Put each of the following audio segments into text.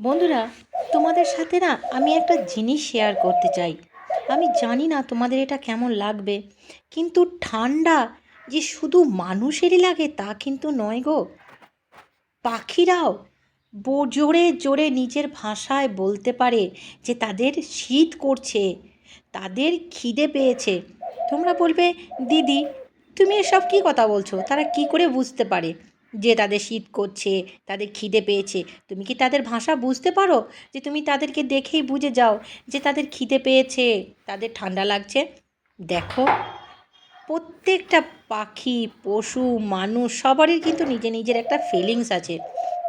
বন্ধুরা, তোমাদের সাথে না আমি একটা জিনিস শেয়ার করতে চাই। আমি জানি না তোমাদের এটা কেমন লাগবে, কিন্তু ঠান্ডা যে শুধু মানুষেরই লাগে তা কিন্তু নয় গো। পাখিরাও জোরে জোরে নিজের ভাষায় বলতে পারে যে তাদের শীত করছে, তাদের খিদে পেয়েছে। তোমরা বলবে, দিদি, তুমি এসব কী কথা বলছো? তারা কি করে বুঝতে পারে? যে তাদের শীত করছে, তাদের খিদে পেয়েছে, তুমি কি তাদের ভাষা বুঝতে পারো? যে তুমি তাদেরকে দেখেই বুঝে যাও যে তাদের খিদে পেয়েছে, তাদের ঠান্ডা লাগছে। দেখো, প্রত্যেকটা পাখি, পশু, মানুষ, সবারই কিন্তু নিজের নিজের একটা ফিলিংস আছে।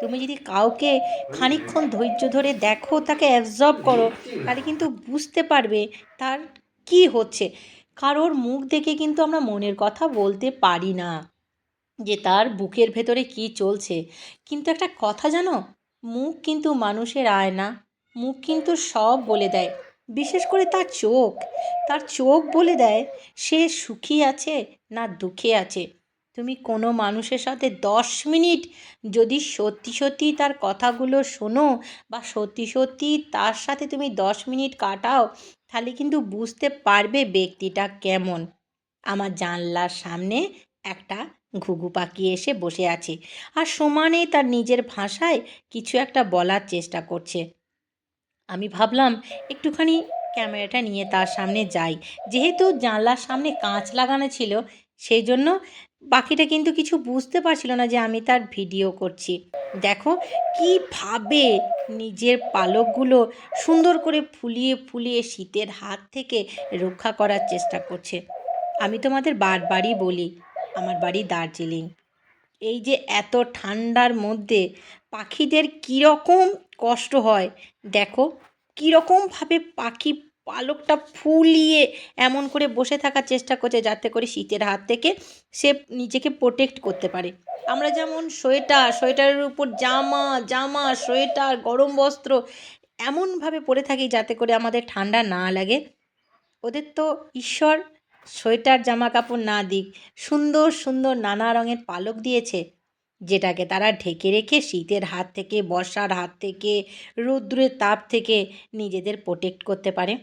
তুমি যদি কাউকে খানিকক্ষণ ধৈর্য ধরে দেখো, তাকে অ্যাবজর্ব করো, তাহলে কিন্তু বুঝতে পারবে তার কি হচ্ছে। কারোর মুখ দেখে কিন্তু আমরা মনের কথা বলতে পারি না। যে তার বুকের ভেতরে কি চলছে। কিন্তু একটা কথা জানো? মুখ কিন্তু মানুষের আয় না মুখ কিন্তু সব বলে দেয়। বিশেষ করে তার চোখ। তার চোখ বলে দেয়, সে সুখী আছে না দুঃখে আছে? তুমি কোনো মানুষের সাথে দশ মিনিট যদি সত্যি সত্যি তার কথাগুলো শোনো বা সত্যি সত্যি তার সাথে তুমি দশ মিনিট কাটাও, তাহলে কিন্তু বুঝতে পারবে ব্যক্তিটা কেমন। আমার জানলার সামনে একটা ঘুঘু পাখি এসে বসে আছে। আর সমানে তার নিজের ভাষায় কিছু একটা বলার চেষ্টা করছে। আমি ভাবলাম, একটুখানি ক্যামেরাটা নিয়ে তার সামনে যাই। যেহেতু জানলার সামনে কাঁচ লাগানো ছিল সেই জন্য পাখিটা কিন্তু কিছু বুঝতে পারছিল না যে আমি তার ভিডিও করছি। দেখো, কীভাবে নিজের পালকগুলো সুন্দর করে ফুলিয়ে ফুলিয়ে শীতের হাত থেকে রক্ষা করার চেষ্টা করছে। আমি তোমাদের বারবারই বলি আমার বাড়ি দার্জিলিং। এই যে এত ঠান্ডার মধ্যে পাখিদের কীরকম কষ্ট হয়, দেখো, কীরকমভাবে পাখি পালকটা ফুলিয়ে এমন করে বসে থাকার চেষ্টা করছে যাতে করে শীতের হাত থেকে সে নিজেকে প্রোটেক্ট করতে পারে। আমরা যেমন সোয়েটার, সোয়েটারের উপর জামা জামা, সোয়েটার, গরম বস্ত্র এমনভাবে পরে থাকি যাতে করে আমাদের ঠান্ডা না লাগে। ওদের তো ঈশ্বর সোয়েটার জামা কাপড় না দিক, সুন্দর সুন্দর নানা রঙের পালক দিয়েছে, যেটাকে তারা ঢেকে রেখে শীতের হাত থেকে, বর্ষার হাত থেকে, রৌদ্রের তাপ থেকে নিজেদের প্রোটেক্ট করতে পারে।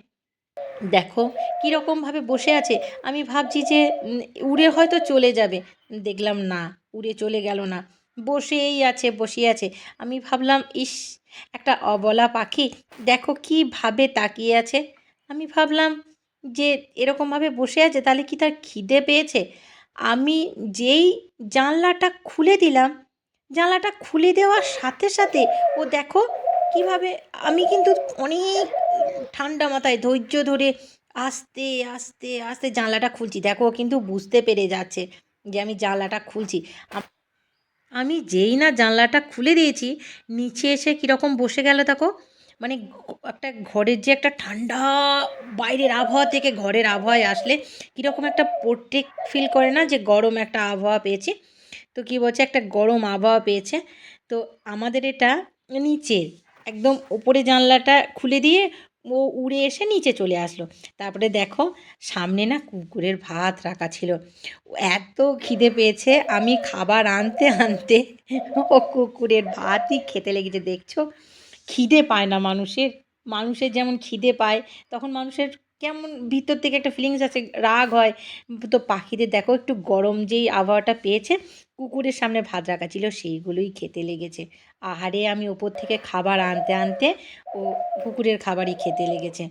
দেখো কীরকমভাবে বসে আছে, আমি ভাবছি যে উড়ে হয়তো চলে যাবে। দেখলাম না, উড়ে চলে গেল না, বসেই আছে বসে আছে। আমি ভাবলাম, ইস, একটা অবলা পাখি, দেখো কীভাবে তাকিয়ে আছে। আমি ভাবলাম যে এরকমভাবে বসে আছে তাহলে কি তার খিদে পেয়েছে? আমি যেই জানলাটা খুলে দিলাম, জানলাটা খুলে দেওয়ার সাথে সাথে ও দেখো কীভাবে আমি কিন্তু অনেক ঠান্ডা মাথায় ধৈর্য ধরে আস্তে আস্তে আস্তে জানলাটা খুলছি। দেখো কিন্তু বুঝতে পেরে যাচ্ছে যে আমি জানলাটা খুলছি। আমি যেই না জানলাটা খুলে দিয়েছি, নিচে এসে কীরকম বসে গেল দেখো। মানে একটা ঘরের যে একটা ঠান্ডা বাইরের আবহাওয়া থেকে ঘরের আবহাওয়ায় আসলে কীরকম একটা প্রোটেক্ট ফিল করে না যে গরম একটা আবহাওয়া পেয়েছে? তো কী বলছে? একটা গরম আবহাওয়া পেয়েছে। তো আমাদের এটা নিচে, একদম ওপরে জানলাটা খুলে দিয়ে ও উড়ে এসে নিচে চলে আসলো। তারপরে দেখো, সামনে না কুকুরের ভাত রাখা ছিল। এত খিদে পেয়েছে, আমি খাবার আনতে আনতে ও কুকুরের ভাতই খেতে লেগেছে, দেখছ? খিদে পায় না মানুষের। মানুষের যেমন খিদে পায়, তখন মানুষের কেমন ভিতর থেকে একটা ফিলিংস আছে রাগ হয়। তো পাখিদের দেখো একটু গরম যেই আবহাওয়াটা পেয়েছে, কুকুরের সামনে ভাত রাখা ছিল, সেইগুলোই খেতে লেগেছে। আহারে, আমি ওপর থেকে খাবার আনতে আনতে ও কুকুরের খাবারই খেতে লেগেছে।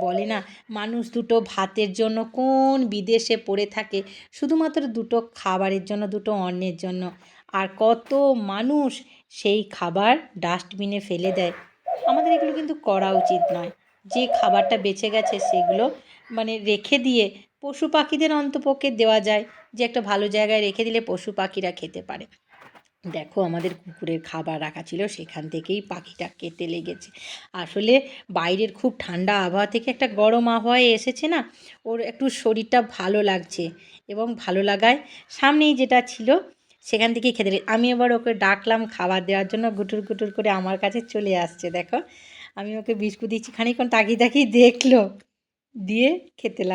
বলে না, মানুষ দুটো ভাতের জন্য কোন বিদেশে পড়ে থাকে? শুধুমাত্র দুটো খাবারের জন্য, দুটো অন্নের জন্য। আর কত মানুষ সেই খাবার ডাস্টবিনে ফেলে দেয়। আমাদের এগুলো কিন্তু করা উচিত নয়। যে খাবারটা বেঁচে গেছে সেগুলো মানে রেখে দিয়ে পশু পাখিদের অন্তপক্ষে দেওয়া যায়। যে একটা ভালো জায়গায় রেখে দিলে পশু পাখিরা খেতে পারে। দেখো, আমাদের কুকুরের খাবার রাখা ছিল, সেখান থেকেই পাখিটা খেতে লেগেছে। আসলে বাইরের খুব ঠান্ডা আবহাওয়া থেকে একটা গরম আবহাওয়ায় এসেছে না, ওর একটু শরীরটা ভালো লাগছে এবং ভালো লাগায়। সামনেই যেটা ছিল সেখান থেকে খেতে আমি এবার ওকে ডাকলাম খাবার দেওয়ার জন্য, গুটুর গুটুর করে আমার কাছে চলে আসছে, দেখো। আমি ওকে বিস্কুট দিচ্ছি, খানিকক্ষণ তাকিয়ে তাকিয়ে দেখল, দিয়ে খেতে লাগ